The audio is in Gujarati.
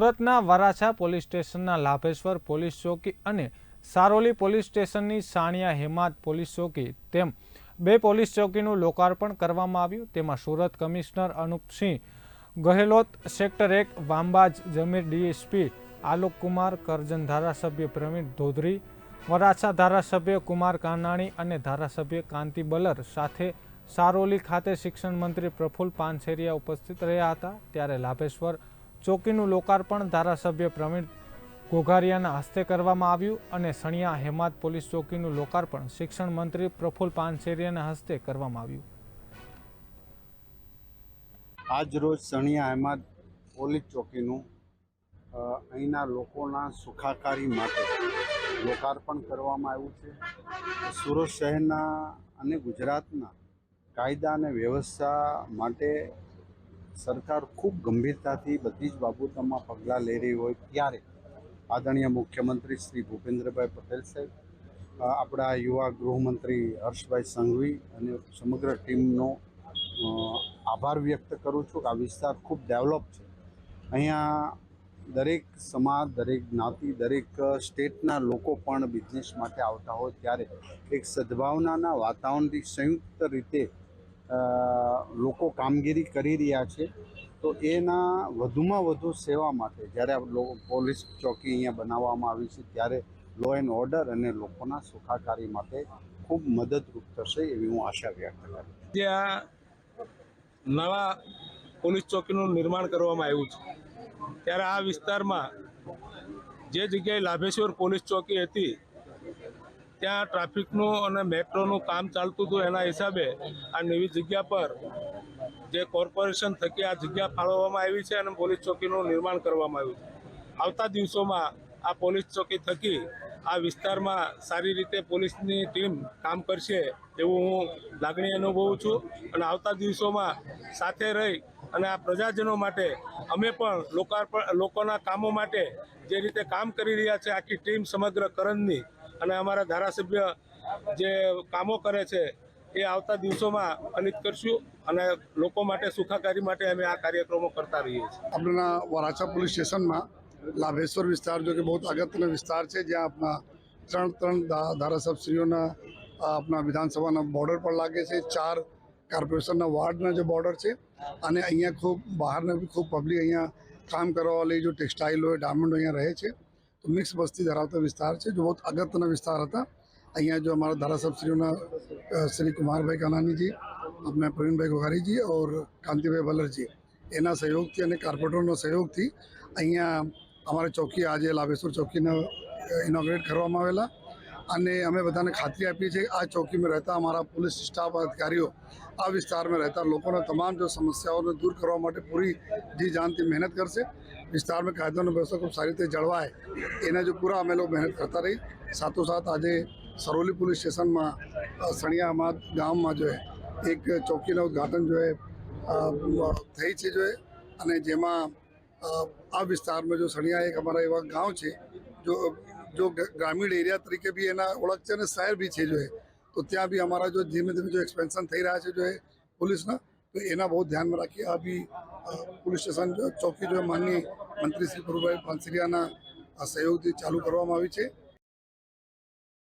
સુરતના વરાછા પોલીસ સ્ટેશનના લાભેશ્વર પોલીસ ચોકી અને સારોલી પોલીસ સ્ટેશનની સાણિયા હેમાદ પોલીસ ચોકી તેમ બે પોલીસ ચોકીનું લોકાર્પણ કરવામાં આવ્યું. તેમાં સુરત કમિશનર અનુપસિંહ ગહેલોત, સેક્ટર એક વાંબાજ જમીર ડીએસપી આલોક કુમાર કરજન ધારાસભ્ય પ્રવીણ ધોધરી, વરાછા ધારાસભ્ય કુમાર કાનાણી અને ધારાસભ્ય કાંતિ બલર સાથે સારોલી ખાતે શિક્ષણ મંત્રી પ્રફુલ પાનસેરિયા ઉપસ્થિત રહ્યા હતા. ત્યારે લાભેશ્વર ચોકીનું લોકાર્પણ ધારાસભ્ય પ્રવીણ ઘોઘારિયાના હસ્તે કરવામાં આવ્યું અને સણિયા હેમાદ પોલીસ ચોકીનું લોકાર્પણ શિક્ષણ મંત્રી પ્રફુલ્લ પાનસેરિયાના હસ્તે કરવામાં આવ્યું. આજ રોજ સણિયા અહેમદ પોલીસ ચોકીનું અહીંના લોકોના સુખાકારી માટે લોકાર્પણ કરવામાં આવ્યું છે. સુરત શહેરના અને ગુજરાતના કાયદા અને વ્યવસ્થા માટે સરકાર ખૂબ ગંભીરતાથી બધી જ બાબતોમાં પગલાં લઈ રહી હોય ત્યારે આદરણીય મુખ્યમંત્રી શ્રી ભૂપેન્દ્રભાઈ પટેલ સાહેબ આપણા યુવા ગૃહમંત્રી હર્ષભાઈ સંઘવી અને સમગ્ર ટીમનો આભાર વ્યક્ત કરું છું કે આ વિસ્તાર ખૂબ ડેવલપ છે. અહીંયા દરેક સમાજ, દરેક જ્ઞાતિ, દરેક સ્ટેટના લોકો પણ બિઝનેસ માટે આવતા હોય ત્યારે એક સદભાવનાના વાતાવરણથી સંયુક્ત રીતે લોકો કામગીરી કરી રહ્યા છે, તો એના વધુમાં વધુ સેવા માટે, જ્યારે પોલીસ ચોકી અહીંયા બનાવવામાં આવી છે, ત્યારે લો એન્ડ ઓર્ડર અને લોકોના સુખાકારી માટે ખૂબ મદદરૂપ થશે એવી હું આશા વ્યક્ત કરું ત્યાં નવા પોલીસ ચોકીનું નિર્માણ કરવામાં આવ્યું છે, ત્યારે આ વિસ્તારમાં જે જગ્યાએ લાભેશ્વર પોલીસ ચોકી હતી ત્યાં ટ્રાફિકનું અને મેટ્રોનું કામ ચાલતું હતું એના હિસાબે આ નવી જગ્યા પર જે કોર્પોરેશન થકી આ જગ્યા ફાળવવામાં આવી છે અને પોલીસ ચોકીનું નિર્માણ કરવામાં આવ્યું છે. આવતા દિવસોમાં આ પોલીસ ચોકી થકી આ વિસ્તારમાં સારી રીતે પોલીસની ટીમ કામ કરશે એવું હું લાગણી અનુભવું છું. અને આવતા દિવસોમાં સાથે રહી અને આ પ્રજાજનો માટે અમે પણ લોકાર્પણ, લોકોના કામો માટે જે રીતે કામ કરી રહ્યા છે, આખી ટીમ સમગ્ર કરંજની અને અમારા ધારાસભ્ય જે કામો કરે છે એ આવતા દિવસોમાં ફલિત કરશું અને લોકો માટે સુખાકારી માટે અમે આ કાર્યક્રમો કરતા રહીએ છીએ. આપણા વરાછા પોલીસ સ્ટેશનમાં લાભેશ્વર વિસ્તાર, જો કે બહુ અગત્યનો વિસ્તાર છે, જ્યાં આપણા ત્રણ ત્રણ ધારાસભ્યશ્રીઓના આપણા વિધાનસભાના બોર્ડર પર લાગે છે. ચાર કોર્પોરેશનના વોર્ડના જે બોર્ડર છે, અને અહીંયા ખૂબ બહારના બી ખૂબ પબ્લિક અહીંયા કામ કરવાવાળી જો ટેક્સટાઇલ હોય ડાયમંડ અહીંયા રહે છે. તો મિક્સ વસ્તી ધરાવતો વિસ્તાર છે. જો બહુ અગત્યનો વિસ્તાર હતા. અહીંયા જો અમારા ધારાસભ્યશ્રીઓના અ, શ્રી કુમારભાઈ કાનાનીજી આપણા પ્રવીણભાઈ ગોહારીજી ઓર કાંતિભાઈ બલરજી એના સહયોગથી અને કાર્પોરેટરનો સહયોગથી અહીંયા અમારી ચોકી આજે લાભેશ્વર ચોકીને ઇનોગ્રેટ કરવામાં આવેલા. અને અમે બધાને ખાતરી આપી છે આ ચોકીમાં રહેતા અમારા પોલીસ સ્ટાફ, અધિકારીઓ આ વિસ્તારમાં રહેતા લોકોના તમામ જો સમસ્યાઓને દૂર કરવા માટે પૂરી જી જાનથી મહેનત કરશે. વિસ્તારમાં કાયદોનો વ્યવસ્થા ખૂબ સારી રીતે જળવાય. એના જો પૂરા અમે લોકો મહેનત કરતા રહી. સાથોસાથ આજે સરોલી પોલીસ સ્ટેશનમાં સણિયામાં સણિયા ગામમાં જો એક ચોકીનું ઉદ્ઘાટન જો થઈ છે જો અને જેમાં આ વિસ્તારમાં જો સણિયા એક અમારા એવા ગાંવ છે, જો જો ગ- ગ્રામીણ એરિયા તરીકે બી એના ઓળખ છે અને શહેર બી છે જો તો ત્યાં બી અમારા જો ધીમે ધીમે જો એક્સપેન્શન થઈ રહ્યા છે જો પોલીસના, તો એના બહુ ધ્યાનમાં રાખી આ બી પોલીસ સ્ટેશન જો ચોકી જો માનની મંત્રી શ્રી પ્રભુભાઈ પાનસરિયાના સહયોગથી ચાલુ કરવામાં આવી છે.